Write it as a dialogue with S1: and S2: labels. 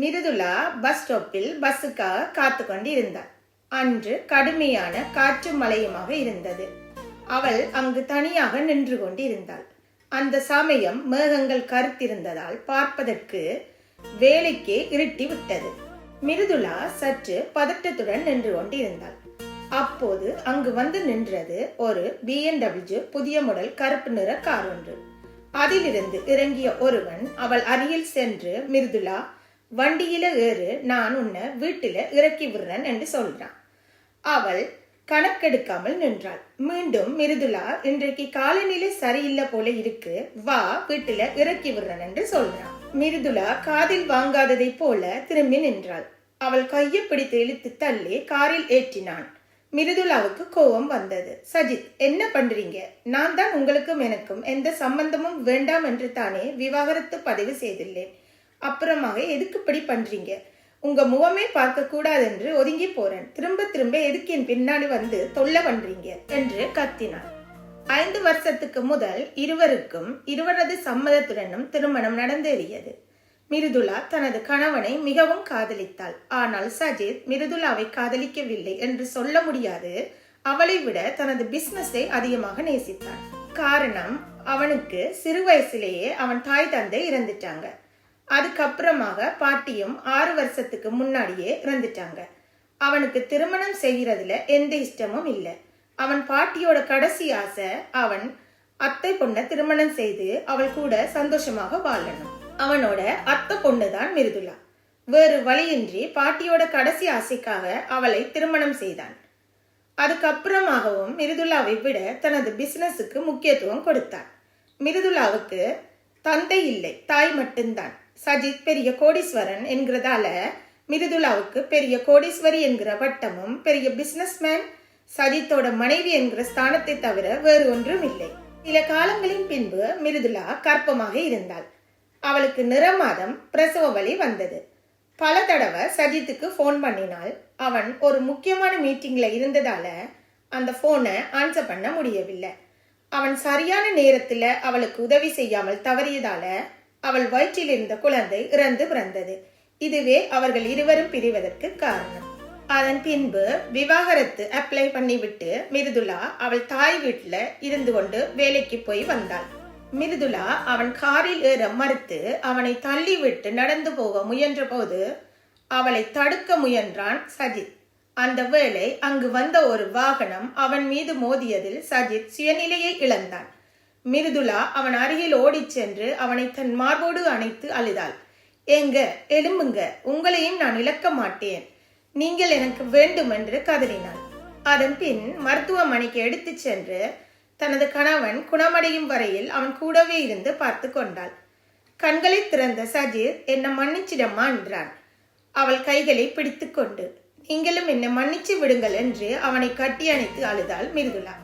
S1: Mridula bus ஸ்டாப்பில் பஸ்ஸுக்காக காத்து கொண்டு இருந்தாள் அன்று கடுமையான காற்று மழையுமாக இருந்தது. அவள் அங்கு தனியாக நின்று கொண்டிருந்தாள். அந்த சமயம் மேகங்கள் கருத்திருந்ததால் பார்ப்பதற்கு வேலைக்கே இருட்டி விட்டது. மிருதுளா சற்று பதட்டத்துடன் நின்று கொண்டிருந்தாள். அப்போது அங்கு வந்து நின்றது ஒரு பிஎன்டபிள்யூ புதிய மாடல் கருப்பு நிற கார் ஒன்று. அதிலிருந்து இறங்கிய ஒருவன் அவள் அருகில் சென்று மிருதுளா வண்டியில ஏறு நான் உன்னை வீட்டில இறக்கி விடுறேன் என்று சொல்றான். அவள் கணக்கெடுக்காமல் நின்றாள். மீண்டும் மிருதுலா இன்றைக்கு காலநிலை சரியில்லை போல இருக்கு வா வீட்டுல இறக்கி விடுறேன் என்று சொல்றான். மிருதுலா காதில் வாங்காததை போல திரும்பி நின்றாள். அவள் கையை பிடித்து இழுத்து தள்ளி காரில் ஏற்றினான். மிருதுலாவுக்கு கோபம் வந்தது. சஜித் என்ன பண்றீங்க? நான் தான் உங்களுக்கும் எனக்கும் எந்த சம்பந்தமும் வேண்டாம் என்று தானே விவாகரத்து பதிவு செய்துள்ளேன். அப்புறமாக எதுக்கு இப்படி பண்ணுறீங்க உங்க முகமே பார்க்க கூடாது என்று ஒதுங்கி போறேன். திரும்ப திரும்ப எதுக்கு என் பின்னாடி வந்து தொல்லை பண்றீங்க? என்று கத்தினார். ஐந்து வருஷத்துக்கு முதல் இருவருக்கும் இருவரது சம்மதத்துடனும் திருமணம் நடந்தேறியது. மிருதுலா தனது கணவனை மிகவும் காதலித்தாள். ஆனால் சஜித் மிருதுலாவை காதலிக்கவில்லை என்று சொல்ல முடியாது. அவளை விட தனது பிசினஸை அதிகமாக நேசித்தான். காரணம் அவனுக்கு சிறு வயசிலேயே அவன் தாய் தந்தை இறந்துட்டாங்க. அதுக்கப்புறமாக பாட்டியும் ஆறு வருஷத்துக்கு முன்னாடியே இறந்துட்டாங்க. அவனுக்கு திருமணம் செய்கிறதுல எந்த இஷ்டமும் இல்லை. அவன் பாட்டியோட கடைசி ஆசை அவன் அத்தை பொண்ணை திருமணம் செய்து அவள் கூட சந்தோஷமாக வாழணும். அவனோட அத்தை பொண்ணுதான் மிருதுளா. வேறு வழியின்றி பாட்டியோட கடைசி ஆசைக்காக அவளை திருமணம் செய்தான். அதுக்கப்புறமாகவும் மிருதுலாவை விட தனது பிசினஸுக்கு முக்கியத்துவம் கொடுத்தான். மிருதுலாவுக்கு தந்தை இல்லை தாய் மட்டும்தான். சஜித் பெரிய கோடீஸ்வரன் என்கிறதால மிருதுளாவுக்கு பெரிய கோடீஸ்வரி என்கிற வட்டமும் பெரிய பிசினஸ்மேன் சஜித்தோட மனைவி என்கிற ஸ்தானத்தை தவிர வேறு ஒன்றும் இல்லை. சில காலங்களின் பின்பு மிருதுளா கற்பமாக இருந்தாள். அவளுக்கு நிறமாதம் பிரசவ வலி வந்தது. பல தடவை சஜித்துக்கு ஃபோன் பண்ணினால் அவன் ஒரு முக்கியமான மீட்டிங்கில் இருந்ததால அந்த ஃபோனை ஆன்சர் பண்ண முடியவில்லை. அவன் சரியான நேரத்தில் அவளுக்கு உதவி செய்யாமல் தவறியதால அவள் வயிற்றில் இருந்த குழந்தை இறந்து பிறந்தது. இதுவே அவர்கள் இருவரும் பிரிவதற்கு காரணம். அதன் பின்பு விவாகரத்து அப்ளை பண்ணிவிட்டு மிருதுலா அவள் தாய் வீட்டில் இருந்து கொண்டு வேலைக்கு போய் வந்தாள். மிருதுலா அவன் காரில் ஏற மறுத்து அவனை தள்ளிவிட்டு நடந்து போக முயன்றபோது அவளை தடுக்க முயன்றான் சஜித். அந்த வேளை அங்கு வந்த ஒரு வாகனம் அவன் மீது மோதியதில் சஜித் சுயநிலையை இழந்தான். மிருதுளா அவன் அருகில் ஓடிச் சென்று அவனை தன் மார்போடு அணைத்து அழுதாள். ஏங்க எலும்புங்க உங்களையும் நான் இழக்க மாட்டேன். நீங்கள் எனக்கு வேண்டும் என்று கதறினாள். அதன் பின் மருத்துவமனைக்கு எடுத்துச் சென்று தனது கணவன் குணமடையும் வரையில் அவன் கூடவே இருந்து பார்த்து கொண்டாள். கண்களை திறந்த சஜீர் என்னை மன்னிச்சிடம்மா என்றான். அவள் கைகளை பிடித்துக்கொண்டு நீங்களும் என்னை மன்னிச்சு விடுங்கள் என்று அவனை கட்டி அணைத்து அழுதாள் மிருதுளா